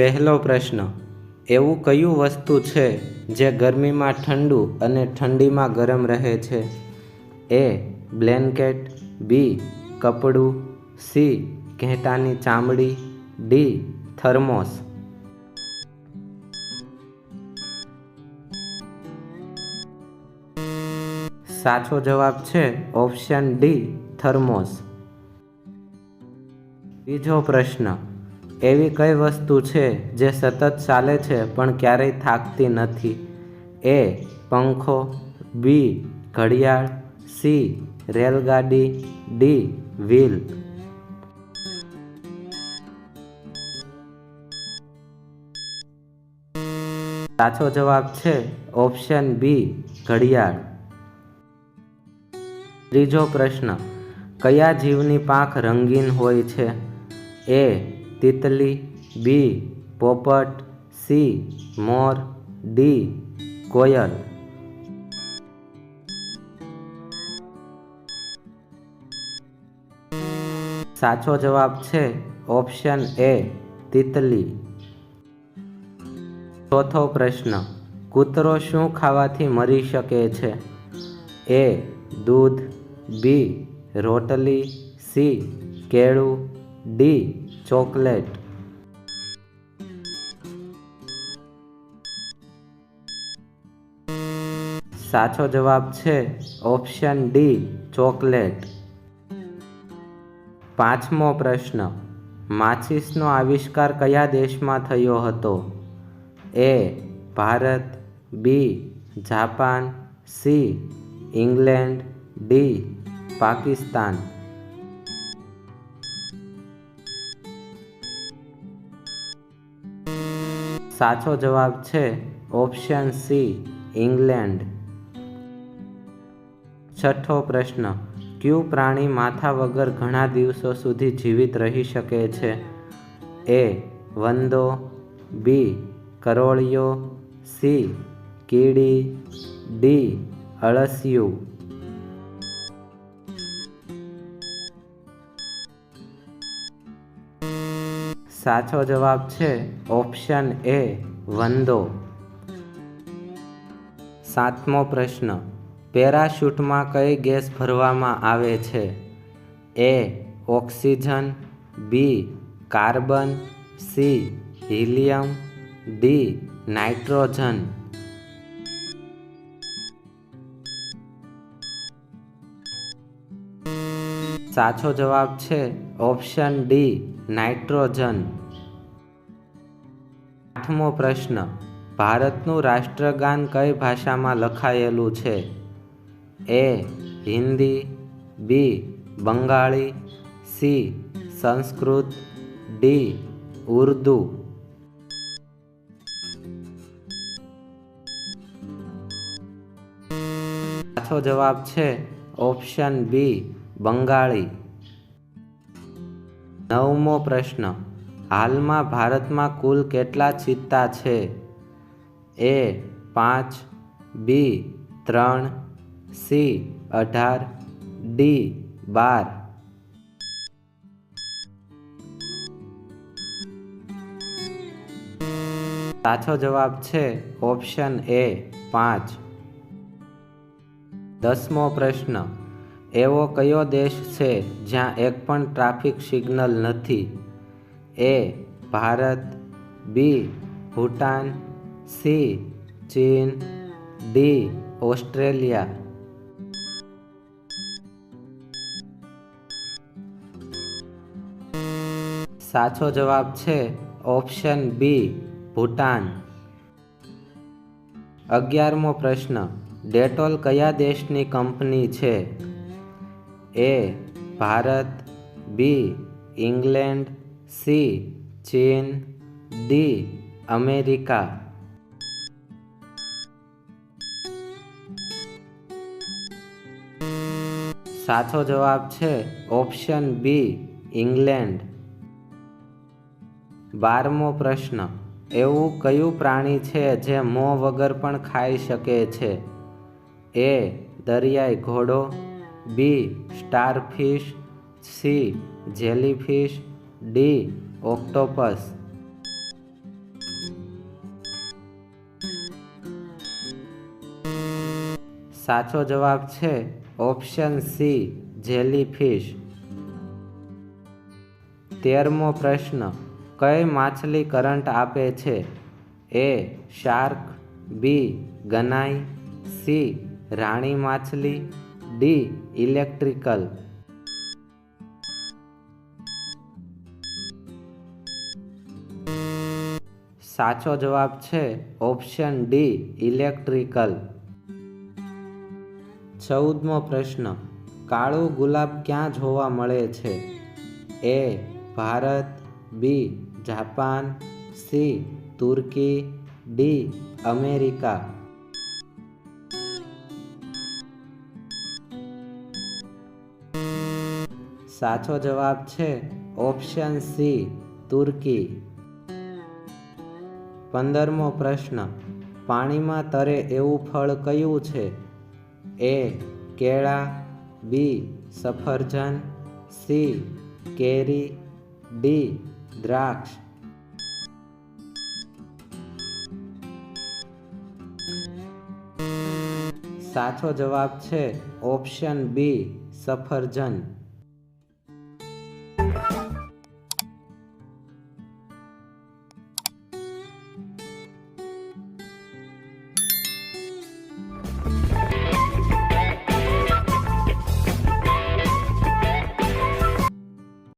પહેલો પ્રશ્ન, એવું કયું વસ્તુ છે જે ગરમીમાં ઠંડુ અને ઠંડીમાં ગરમ રહે છે? એ, બ્લેન્કેટ, બી, કપડું, સી, ઘેટાની ચામડી, ડી, થર્મોસ. સાચો જવાબ છે ઓપ્શન ડી, થર્મોસ. બીજો પ્રશ્ન એવી કઈ વસ્તુ છે જે સતત ચાલે છે પણ ક્યારેય થાકતી નથી? એ પંખો, બી ઘડિયાળ, સી રેલગાડી, ડી વ્હીલ. સાચો જવાબ છે ઓપ્શન બી, ઘડિયાળ. ત્રીજો પ્રશ્ન, કયા જીવની પાંખ રંગીન હોય છે? એ તિતલી, બી, પોપટ, સી, મોર, ડી, કોયલ. સાચો જવાબ છે ઓપ્શન એ, તિતલી. ચોથો પ્રશ્ન, કૂતરો શું ખાવાથી મરી શકે છે? એ, દૂધ, બી, રોટલી, સી, કેળું, ડી ચોકલેટ. સાચો જવાબ છે ઓપ્શન ડી, ચોકલેટ. પાંચમો પ્રશ્ન, માચિસનો આવિષ્કાર કયા દેશમાં થયો હતો? A, Bharat, B, Japan, C, England, D, Pakistan. સાચો જવાબ છે ઓપ્શન સી, ઇંગ્લેન્ડ. છઠ્ઠો પ્રશ્ન, કયું પ્રાણી માથા વગર ઘણા દિવસો સુધી જીવિત રહી શકે છે? એ, વંદો, બી, કરોળિયો, સી, કીડી, ડી, અળસિયું. સાચો જવાબ છે ઓપ્શન એ વંદો. સાતમો પ્રશ્ન, પેરાશૂટમાં કઈ ગેસ ભરવામાં આવે છે? A oxygen, B carbon, C helium, D nitrogen. સાચો જવાબ છે ઓપ્શન ડી, નાઇટ્રોજન. આઠમો પ્રશ્ન, ભારતનું રાષ્ટ્રગાન કઈ ભાષામાં લખાયેલું છે? A, Hindi, B, Bengali, C, Sanskrit, D, Urdu. સાચો જવાબ છે ઓપ્શન બી, બંગાળી. નવમો પ્રશ્ન. હાલમાં ભારતમાં કુલ કેટલા ચિત્તા છે? એ પાંચ, બી ત્રણ, સી અઢાર, ડી બાર. સાચો જવાબ છે ઓપ્શન એ પાંચ. દસમો પ્રશ્ન. એવો કયો દેશ છે જ્યાં એક પણ ટ્રાફિક સિગ્નલ નથી? A Bharat, B Bhutan, C ચીન, ડી ઓસ્ટ્રેલિયા. સાચો જવાબ છે ઓપ્શન બી ભૂટાન. અગિયારમો પ્રશ્ન, ડેટોલ કયા દેશની કંપની છે? A Bharat, B England, C ચીન, ડી અમેરિકા. સાચો જવાબ છે ઓપ્શન બી ઇંગ્લેન્ડ. બારમો પ્રશ્ન, એવું કયું પ્રાણી છે જે મોં વગર પણ ખાઈ શકે છે? એ દરિયાઈ ઘોડો B starfish, C jellyfish, D octopus. સાચો જવાબ છે ઓપ્શન સી, જેલીફિશ. તેરમો પ્રશ્ન, કઈ માછલી કરંટ આપે છે? એ શાર્ક, બી ગનાઈ, સી રાણી માછલી ડી ઇલેક્ટ્રિકલ સાચો જવાબ છે ઓપ્શન ડી ઇલેક્ટ્રિકલ ચૌદમો પ્રશ્ન, કાળું ગુલાબ ક્યાં જોવા મળે છે? A Bharat B Japan C Turkey D America. સાચો જવાબ છે ઓપ્શન સી, તુર્કી. પંદરમો પ્રશ્ન, પાણીમાં તરે એવું ફળ કયું છે? એ, કેળા, બી, સફરજન, સી, કેરી, ડી, દ્રાક્ષ. સાચો જવાબ છે ઓપ્શન બી, સફરજન.